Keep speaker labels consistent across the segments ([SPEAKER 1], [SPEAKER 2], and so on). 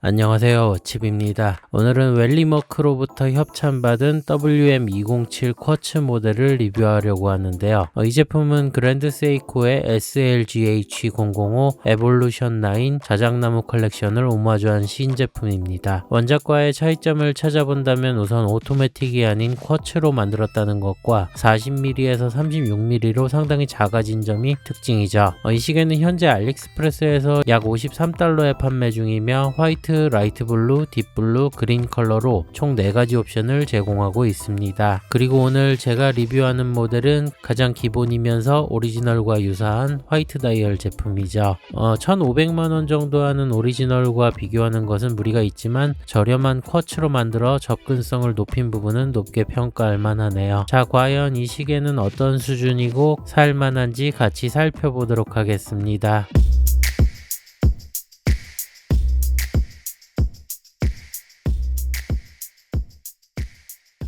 [SPEAKER 1] 안녕하세요. 칩입니다. 오늘은 웰리머크로부터 협찬받은 WM207 쿼츠 모델을 리뷰하려고 하는데요. 어, 이 제품은 그랜드 세이코의 SLGH005 에볼루션 9 자작나무 컬렉션을 오마주한 신제품입니다. 원작과의 차이점을 찾아본다면 우선 오토매틱이 아닌 쿼츠로 만들었다는 것과 40mm에서 36mm로 상당히 작아진 점이 특징이죠. 어, 이 시계는 현재 알리익스프레스에서 약 53달러에 판매 중이며 화이트 화이트, 라이트 블루, 딥 블루, 그린 컬러로 총 4가지 옵션을 제공하고 있습니다. 그리고 오늘 제가 리뷰하는 모델은 가장 기본이면서 오리지널과 유사한 화이트 다이얼 제품이죠. 어, 1,500만원 정도 하는 오리지널과 비교하는 것은 무리가 있지만 저렴한 쿼츠로 만들어 접근성을 높인 부분은 높게 평가할 만하네요. 자, 과연 이 시계는 어떤 수준이고 살만한지 같이 살펴보도록 하겠습니다.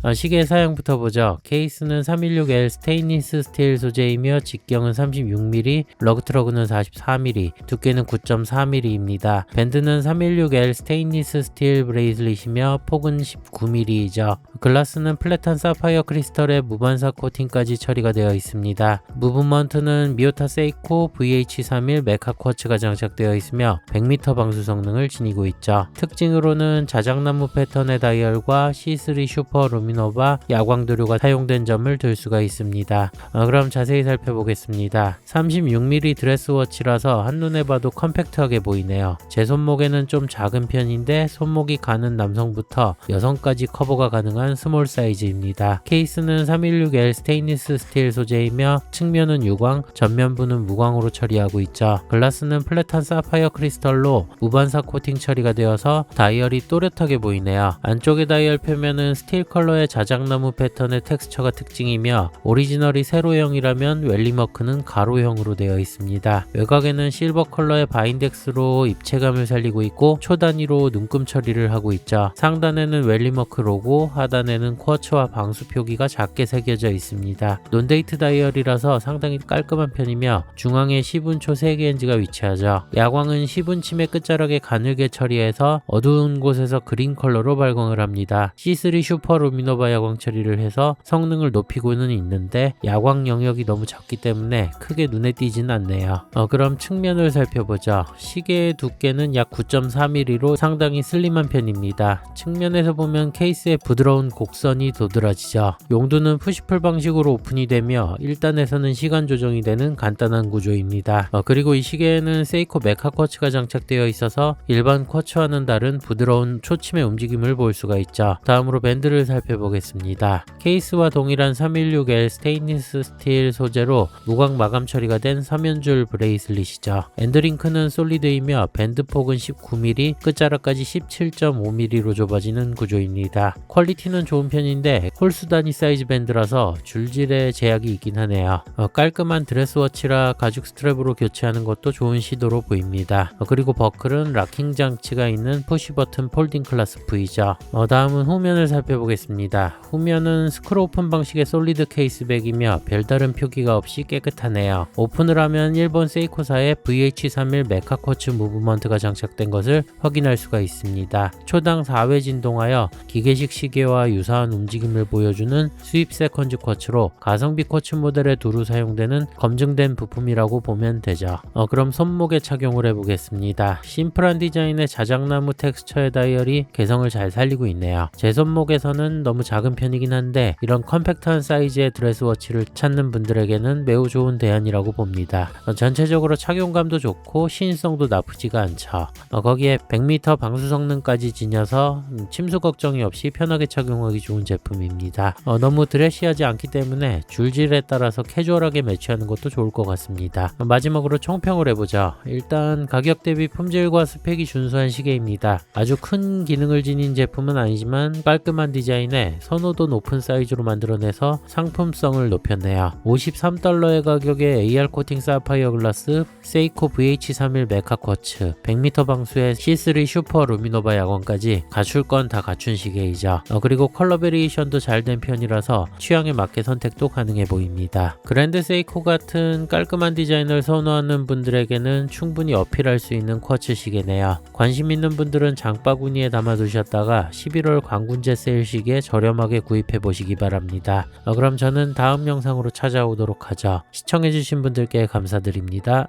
[SPEAKER 1] 어, 시계 사양부터 보죠. 케이스는 316L 스테인리스 스틸 소재이며 직경은 36mm, 러그트러그는 44mm, 두께는 9.4mm입니다. 밴드는 316L 스테인리스 스틸 브레이슬릿이며 폭은 19mm이죠. 글라스는 플랫한 사파이어 크리스털에 무반사 코팅까지 처리가 되어 있습니다. 무브먼트는 미오타 세이코 VH31 메카 쿼츠가 장착되어 있으며 100m 방수 성능을 지니고 있죠. 특징으로는 자작나무 패턴의 다이얼과 C3 슈퍼 루미 루미노바 야광도료가 사용된 점을 들 수가 있습니다. 어, 그럼 자세히 살펴보겠습니다. 36mm 드레스워치라서 한눈에 봐도 컴팩트하게 보이네요. 제 손목에는 좀 작은 편인데 손목이 가는 남성부터 여성까지 커버가 가능한 스몰 사이즈입니다. 케이스는 316L 스테인리스 스틸 소재이며 측면은 유광, 전면부는 무광으로 처리하고 있죠. 글라스는 플랫한 사파이어 크리스털로 무반사 코팅 처리가 되어서 다이얼이 또렷하게 보이네요. 안쪽의 다이얼 표면은 스틸 컬러의 컬러의 자작나무 패턴의 텍스처가 특징이며 오리지널이 세로형이라면 웰리머크는 가로형으로 되어 있습니다. 외곽에는 실버 컬러의 바인덱스로 입체감을 살리고 있고 초단위로 눈금 처리를 하고 있죠. 상단에는 웰리머크 로고, 하단에는 쿼츠와 방수 표기가 작게 새겨져 있습니다. 논데이트 다이얼이라서 상당히 깔끔한 편이며 중앙에 10분초 3개 엔지가 위치하죠. 야광은 10분침의 끝자락에 가늘게 처리해서 어두운 곳에서 그린 컬러로 발광을 합니다. C3 슈퍼 루미노 이노바 야광 처리를 해서 성능을 높이고는 있는데 야광 영역이 너무 작기 때문에 크게 눈에 띄진 않네요. 어, 그럼 측면을 살펴보죠. 시계의 두께는 약 9.4mm로 상당히 슬림한 편입니다. 측면에서 보면 케이스에 부드러운 곡선이 도드라지죠. 용두는 푸시풀 방식으로 오픈이 되며 1단에서는 시간 조정이 되는 간단한 구조입니다. 어, 그리고 이 시계에는 세이코 메카 쿼츠가 장착되어 있어서 일반 쿼츠와는 다른 부드러운 초침의 움직임을 볼 수가 있죠. 다음으로 밴드를 살펴보죠. 보겠습니다. 케이스와 동일한 316L 스테인리스 스틸 소재로 무광 마감 처리가 된 3연줄 브레이슬릿이죠. 엔드링크는 솔리드이며 밴드 폭은 19mm, 끝자락까지 17.5mm로 좁아지는 구조입니다. 퀄리티는 좋은 편인데 홀수 단위 사이즈 밴드라서 줄질에 제약이 있긴 하네요. 어, 깔끔한 드레스워치라 가죽 스트랩으로 교체하는 것도 좋은 시도로 보입니다. 어, 그리고 버클은 락킹 장치가 있는 푸시 버튼 폴딩 클래스 V죠. 어, 다음은 후면을 살펴보겠습니다. 있습니다. 후면은 스크롤 오픈 방식의 솔리드 케이스백이며 별다른 표기가 없이 깨끗하네요. 오픈을 하면 일본 세이코사의 VH31 메카코츠 무브먼트가 장착된 것을 확인할 수가 있습니다. 초당 4회 진동하여 기계식 시계와 유사한 움직임을 보여주는 수입 세컨즈 쿼츠로 가성비 쿼츠 모델에 두루 사용되는 검증된 부품이라고 보면 되죠. 어, 그럼 손목에 착용을 해보겠습니다. 심플한 디자인의 자작나무 텍스처의 다이얼이 개성을 잘 살리고 있네요. 제 손목에서는 너무 너무 작은 편이긴 한데 이런 컴팩트한 사이즈의 드레스워치를 찾는 분들에게는 매우 좋은 대안이라고 봅니다. 어, 전체적으로 착용감도 좋고 시인성도 나쁘지가 않죠. 어, 거기에 100m 방수 성능까지 지녀서 음, 침수 걱정이 없이 편하게 착용하기 좋은 제품입니다. 어, 너무 드레시하지 않기 때문에 줄질에 따라서 캐주얼하게 매치하는 것도 좋을 것 같습니다. 마지막으로 총평을 해보죠. 일단 가격 대비 품질과 스펙이 준수한 시계입니다. 아주 큰 기능을 지닌 제품은 아니지만 깔끔한 디자인에 덕분에 선호도 높은 사이즈로 만들어내서 상품성을 높였네요. 53달러의 가격에 AR 코팅 사파이어 글라스, 세이코 VH31 메카 쿼츠, 100m 방수의 C3 슈퍼 루미노바 야광까지 갖출 건 다 갖춘 시계이죠. 어, 그리고 컬러 베리에이션도 잘 된 편이라서 취향에 맞게 선택도 가능해 보입니다. 그랜드 세이코 같은 깔끔한 디자인을 선호하는 분들에게는 충분히 어필할 수 있는 쿼츠 시계네요. 관심 있는 분들은 장바구니에 담아두셨다가 11월 광군제 세일 시기에 저렴하게 구입해 보시기 바랍니다. 어, 그럼 저는 다음 영상으로 찾아오도록 하죠. 시청해주신 분들께 감사드립니다.